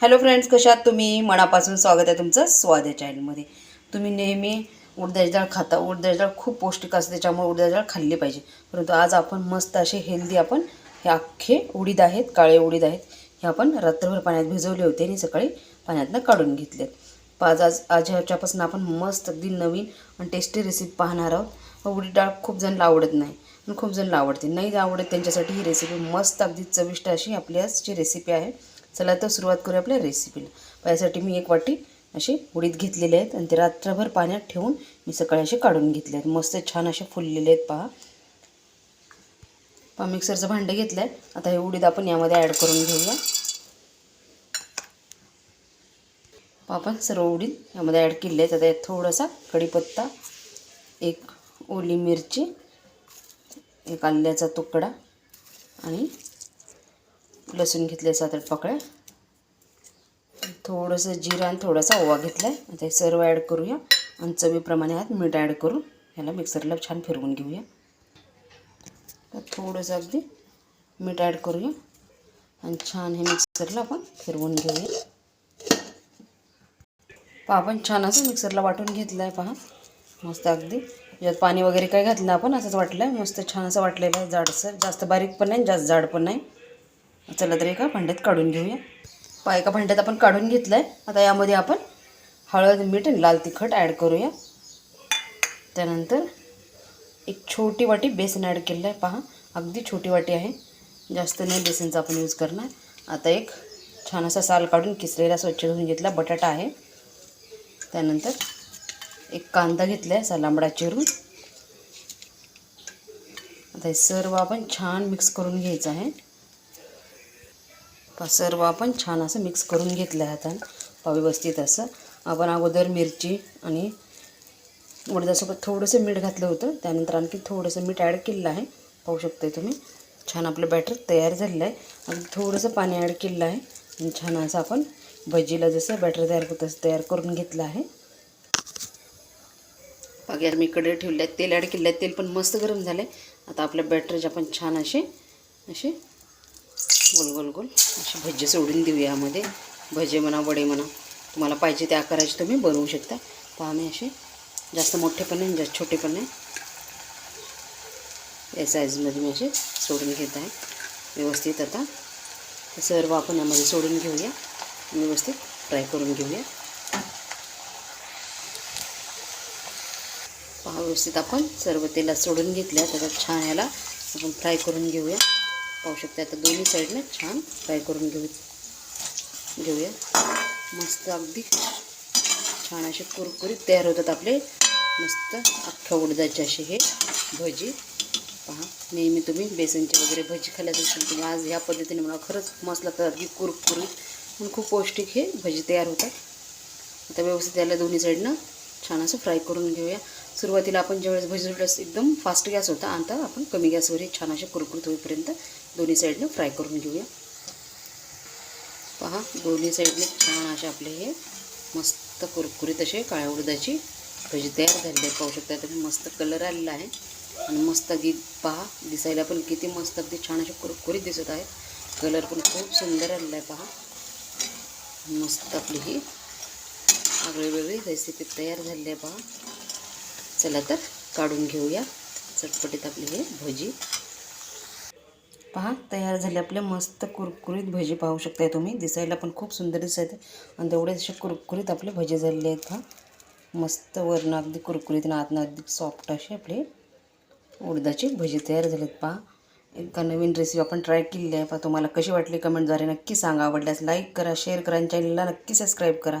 Hello friends कशात तुम्ही? मनापासून स्वागत आहे तुमचं स्वाद या चॅनलमध्ये तुम्ही नेहमी उडदाची डाळ खाता. उडदाची डाळ खूप पौष्टिक असते त्याच्यामुळे उडदाची डाळ खाल्ली पाहिजे. परंतु आज आपण मस्त असे हेल्दी आपण हे अख्खे उडीद आहेत काळे उडीद आहेत हे आपण रात्रभर पाण्यात भिजवले होते आणि सकाळी पाण्यातनं काढून घेतलेत. आज आज आज ह्याच्यापासून आपण मस्त अगदी नवीन आणि टेस्टी रेसिपी पाहणार आहोत. उडीद डाळ खूप जणला आवडत नाही पण खूप जणला आवडते. नाही आवडत त्यांच्यासाठी ही रेसिपी मस्त अगदी चविष्ट अशी आपली आजची रेसिपी आहे चला तर सुरुवात करूया आपल्या रेसिपीला पाहिजेसाठी मी एक वाटी असे उडीद घेतलेले आहेत आणि ते रात्रभर पाण्यात ठेवून मी सकाळी असे काढून घेतले आहेत. मस्त छान असे फुललेले आहेत पहा. पहा मिक्सरचं भांडं घेतलं आहे आता हे उडीद आपण यामध्ये ॲड करून घेऊया. पहा आपण सर्व उडीद यामध्ये ॲड केले आहेत. आता यात थोडासा कढीपत्ता एक ओली मिरची एक आल्याचा तुकडा आणि लसूण घेतले सात आठ पाकळ्या थोडंसं जिरा आणि थोडासा ओवा घेतला आहे आता हे सर्व ॲड करूया. आणि चवीप्रमाणे ह्यात मीठ ॲड करून ह्याला मिक्सरला छान फिरवून घेऊया. थोडंसं अगदी मीठ ॲड करूया. आणि छान हे मिक्सरला आपण फिरवून घेऊया. पहा आपण छान असं मिक्सरला वाटून घेतलं आहे पहा. मस्त अगदी. यात पाणी वगैरे काय घातलं आपण असंच वाटलं आहे मस्त छान असं वाटलेलं आहे. जाडसर. जास्त बारीक पण नाही जास्त जाड पण नाही. चला तर एका भांड्यात काढून घेऊया. पहा एका भांड्यात आपण काढून घेतलं आहे आता यामध्ये आपण हळद मीठ आणि लाल तिखट ॲड करूया. त्यानंतर एक छोटी वाटी बेसन ॲड केलं आहे पहा अगदी छोटी वाटी आहे. जास्त नाही बेसनचा आपण यूज करणार. आता एक छान असा साल काढून किसलेला स्वच्छ धुवून घेतला. बटाटा आहे. त्यानंतर एक कांदा घेतला आहे सलांबडा चिरून. आता हे सर्व आपण छान मिक्स करून घ्यायचं आहे. सर्व आपण छान असं मिक्स करून घेतलं आहे आता. पा व्यवस्थित असं. आपण अगोदर मिरची आणि उडदासोबत थोडंसं मीठ घातलं होतं. त्यानंतर आणखी थोडंसं मीठ ॲड केलेलं आहे. पाहू शकताय तुम्ही. छान आपलं बॅटर तयार झालेलं आहे. आणि थोडंसं पाणी ॲड केलेलं आहे. आणि छान असं आपण भजीला जसं बॅटर तयार करतो तसं तयार करून घेतलं आहे. बाकी मी इकडे ठेवले आहेत तेल ॲड केलं आहे. तेल पण मस्त गरम झालं आहे आता आपल्या बॅटरचे आपण छान असे असे गोल गोल गोल. असे भजे सोडून देऊ यामध्ये. भजे म्हणा वडे म्हणा. तुम्हाला पाहिजे त्या आकाराचे तुम्ही बनवू शकता. पहा मी असे जास्त मोठे पण नाही जास्त छोटे पण नाही. या साईजमध्ये मी असे सोडून घेत आहे. व्यवस्थित आता सर्व आपण यामध्ये सोडून घेऊया. व्यवस्थित फ्राय करून घेऊया. पहा व्यवस्थित आपण सर्व तेलात सोडून घेतल्या. त्याला छान याला आपण फ्राय करून घेऊया. पाहू शकता. आता दोन्ही साईडने छान फ्राय करून घेऊ घेऊया. मस्त अगदी छान असे कुरकुरीत तयार होतात आपले. मस्त अख्ख्या उडदाचे असे हे भजी. पहा नेहमी तुम्ही बेसनचे वगैरे भजी खाल्ल्यात असेल तुम्ही आज ह्या पद्धतीने मला खरंच मस्त लागतात. अगदी कुरकुरीत म्हणून खूप पौष्टिक हे भजी तयार होतात. आता व्यवस्थित त्याला दोन्ही साईडनं छान असं फ्राय करून घेऊया. सुरुवातीला आपण ज्यावेळेस भजी एकदम फास्ट गॅस होता आता आपण कमी गॅसवर हे छान असे कुरकुरत होईपर्यंत दोन्ही साईडनं फ्राय करून घेऊया. पहा दोन्ही साईडने छान असे आपले हे मस्त कुरकुरीत असे काळ्या उडदाची भजी तयार झालेली आहे पाहू शकता तुम्ही मस्त कलर आलेला आहे. आणि मस्त अगदी पहा दिसायला पण किती मस्त अगदी छान असे कुरकुरीत दिसत आहेत. कलर पण खूप सुंदर आलेला आहे पहा. मस्त आपली ही आगळी वेगळी रेसिपी तयार झालेली आहे पहा चला तर काढून घेऊया. चटपटीत आपली हे भजी. पहा तयार झाले आपले मस्त कुरकुरीत भजी पाहू शकताय तुम्ही. दिसायला पण खूप सुंदर दिसत आहे. आणि तेवढे असे कुरकुरीत आपले भजी झालेले आहेत पहा. मस्त वरण अगदी कुरकुरीत आणि आतनं अगदी सॉफ्ट असे आपले उडदाची भजी तयार झालेत पहा. एका नवीन रेसिपी आपण ट्राय केलेली आहे पहा. तुम्हाला कशी वाटली कमेंटद्वारे नक्की सांगा. आवडल्यास लाईक करा शेअर करा आणि चॅनलला नक्की सबस्क्राईब करा.